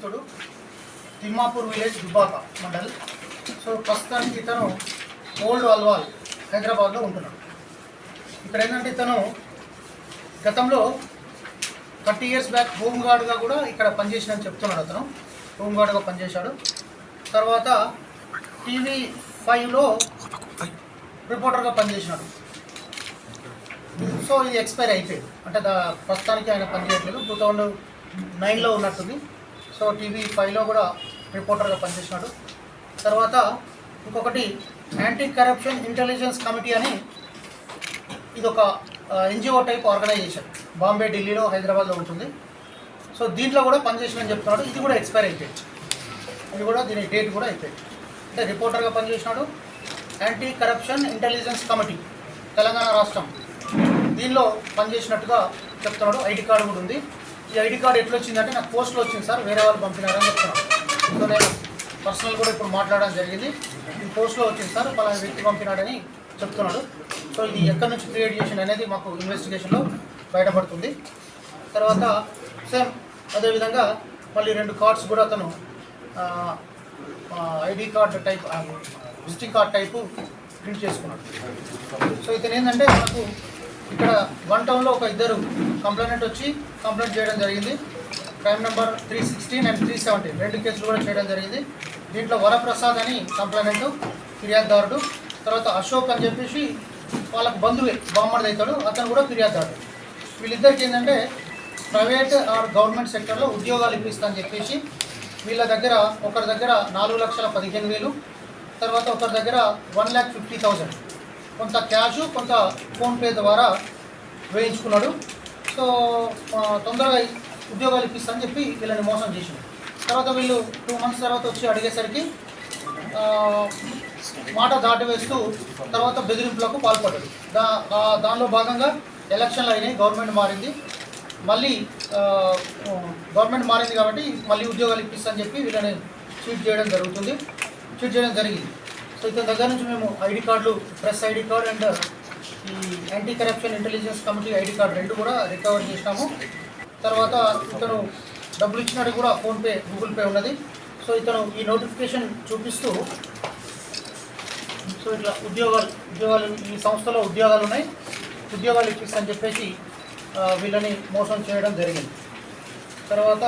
అభిజిత్తుడు Thimmapur village Dubbaka mandal. So ప్రస్తుతానికి ఇతను old Alwal హైదరాబాద్లో ఉంటున్నాడు. ఇక్కడ ఏంటంటే ఇతను గతంలో థర్టీ ఇయర్స్ బ్యాక్ హోమ్ గార్డ్గా కూడా ఇక్కడ పనిచేసినని చెప్తున్నాడు అతను. హోమ్ గార్డ్గా పనిచేశాడు. తర్వాత టీవీ ఫైవ్లో రిపోర్టర్గా పనిచేసినాడు. సో ఇది ఎక్స్పైర్ అయిపోయింది. అంటే దా ప్రస్తుతానికి ఆయన పనిచేయట్లేదు. టూ థౌజండ్ నైన్లో ఉన్నట్టుంది. సో టీవీ ఫైవ్లో కూడా రిపోర్టర్గా పనిచేసినాడు. తర్వాత ఇంకొకటి యాంటీ కరప్షన్ ఇంటెలిజెన్స్ కమిటీ అని ఇది ఒక ఎన్జిఓ టైప్ ఆర్గనైజేషన్ బాంబే ఢిల్లీలో హైదరాబాద్లో ఉంటుంది. సో దీంట్లో కూడా పనిచేసినని చెప్తున్నాడు. ఇది కూడా ఎక్స్పైర్ అయిపోయింది. ఇది కూడా దీని డేట్ కూడా అయిపోయింది. అంటే రిపోర్టర్గా పనిచేసినాడు. Anti corruption intelligence committee Telangana రాష్ట్రం. దీనిలో పనిచేసినట్టుగా చెప్తున్నాడు. ఐడి కార్డు కూడా ఉంది. ఈ ఐడి కార్డ్ ఎట్లా వచ్చిందంటే నాకు పోస్ట్లో వచ్చింది సార్ వేరే వాళ్ళు పంపినారని చెప్తున్నాను సో నేను పర్సనల్ కూడా ఇప్పుడు మాట్లాడడం జరిగింది. ఈ పోస్ట్లో వచ్చింది సార్ పలానా వ్యక్తి పంపినాడని చెప్తున్నాడు. సో ఇది ఎక్కడి నుంచి క్రియేట్ చేసింది అనేది మాకు ఇన్వెస్టిగేషన్లో బయటపడుతుంది. తర్వాత సేమ్ అదేవిధంగా మళ్ళీ రెండు కార్డ్స్ కూడా అతను ID card type visiting card type print చేసుకున్నాడు. సో ఇతను ఏంటంటే మనకు ఇక్కడ వన్ టౌన్లో ఒక ఇద్దరు కంప్లైంట్ వచ్చి కంప్లైంట్ చేయడం జరిగింది. Crime number three sixteen and three seventeen రెండు కేసులు కూడా చేయడం జరిగింది. దీంట్లో వరప్రసాద్ అని కంప్లైంట్ ఫిర్యాదుదారుడు తర్వాత అశోక్ అని చెప్పేసి వాళ్ళకు బంధువే బామ్మడి అవుతాడు. అతను కూడా ఫిర్యాదుదారుడు. వీళ్ళిద్దరికి ఏంటంటే ప్రైవేట్ ఆర్ గవర్నమెంట్ సెక్టర్లో ఉద్యోగాలు ఇప్పిస్తా చెప్పేసి వీళ్ళ దగ్గర ఒకరి దగ్గర నాలుగు లక్షల పదిహేను వేలు తర్వాత ఒకరి దగ్గర వన్ ల్యాక్ ఫిఫ్టీ థౌజండ్ కొంత క్యాష్ కొంత ఫోన్పే ద్వారా వేయించుకున్నాడు. సో తొందరగా ఉద్యోగాలు ఇప్పిస్తానని చెప్పి వీళ్ళని మోసం చేసిండు. తర్వాత వీళ్ళు టూ మంత్స్ తర్వాత వచ్చి అడిగేసరికి మాట దాటి వేస్తూ తర్వాత బెదిరింపులకు పాల్పడ్డాడు. దా ఆ- దానిలో భాగంగా ఎలక్షన్లు అయినాయి గవర్నమెంట్ మారింది. మళ్ళీ గవర్నమెంట్ మారింది కాబట్టి మళ్ళీ ఉద్యోగాలు ఇప్పిస్తానని చెప్పి వీళ్ళని చీట్ చేయడం జరుగుతుంది. చీట్ చేయడం జరిగింది. సో ఇతని దగ్గర నుంచి మేము ఐడి కార్డులు ప్రెస్ ఐడి కార్డు అండ్ ఈ anti corruption intelligence committee ID card రెండు కూడా రికవర్ చేసినాము. తర్వాత ఇతను డబ్బులు ఇచ్చినట్టు కూడా ఫోన్పే గూగుల్ పే ఉన్నది. సో ఇతను ఈ నోటిఫికేషన్ చూపిస్తూ సో ఇట్లా ఉద్యోగాలు ఉద్యోగాలు ఈ సంస్థలో ఉద్యోగాలు ఉన్నాయి. ఉద్యోగాలు ఇప్పిస్తని చెప్పేసి వీళ్ళని మోసం చేయడం జరిగింది. తర్వాత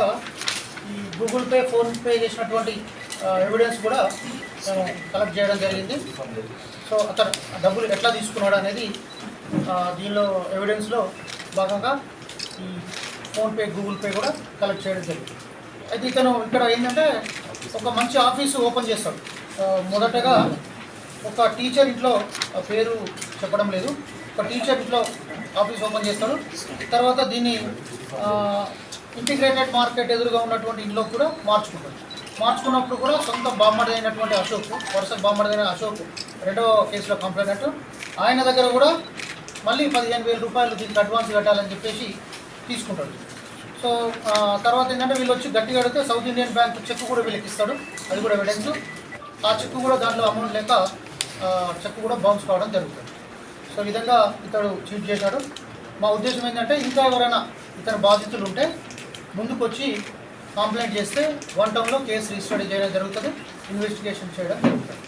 ఈ గూగుల్ పే ఫోన్పే చేసినటువంటి ఎవిడెన్స్ కూడా మేము కలెక్ట్ చేయడం జరిగింది. సో అతను డబ్బులు ఎట్లా తీసుకున్నాడు అనేది దీనిలో ఎవిడెన్స్లో భాగంగా ఈ ఫోన్పే గూగుల్ పే కూడా కలెక్ట్ చేయడం జరిగింది. అయితే ఇతను ఇక్కడ ఏంటంటే ఒక మంచి ఆఫీసు ఓపెన్ చేస్తాడు. మొదటగా ఒక టీచర్ ఇంట్లో పేరు చెప్పడం లేదు. ఒక టీచర్ ఇంట్లో ఆఫీస్ ఓపెన్ చేస్తాడు. తర్వాత దీన్ని ఇంటిగ్రేటెడ్ మార్కెట్ ఎదురుగా ఉన్నటువంటి ఇంట్లో కూడా మార్చుకుంటాడు. మార్చుకున్నప్పుడు కూడా సొంత బామ్మడి అయినటువంటి అశోక్ వరుస బామ్మడి అయిన అశోక్ రెండవ కేసులో కంప్లైంట్ ఆయన దగ్గర కూడా మళ్ళీ పదిహేను వేల రూపాయలు దీనికి అడ్వాన్స్ కట్టాలని చెప్పేసి తీసుకుంటాడు. సో తర్వాత ఏంటంటే వీళ్ళు వచ్చి గట్టిగా అడిగితే సౌత్ ఇండియన్ బ్యాంక్ చెక్ కూడా వీళ్ళకి ఇస్తాడు. అది కూడా ఎవిడెన్స్ ఆ చెక్ కూడా దాంట్లో అమౌంట్ లేక చెక్ కూడా బౌన్స్ కావడం జరుగుతుంది. సో ఈ విధంగా ఇతడు చీట్ చేశాడు. మా ఉద్దేశం ఏంటంటే ఇంకా ఎవరైనా ఇతర బాధితులు ఉంటే ముందుకు వచ్చి కంప్లైంట్ చేస్తే వన్ టౌన్లో కేసు రిజిస్టర్ చేయడం జరుగుతుంది. ఇన్వెస్టిగేషన్ చేయడం జరుగుతుంది.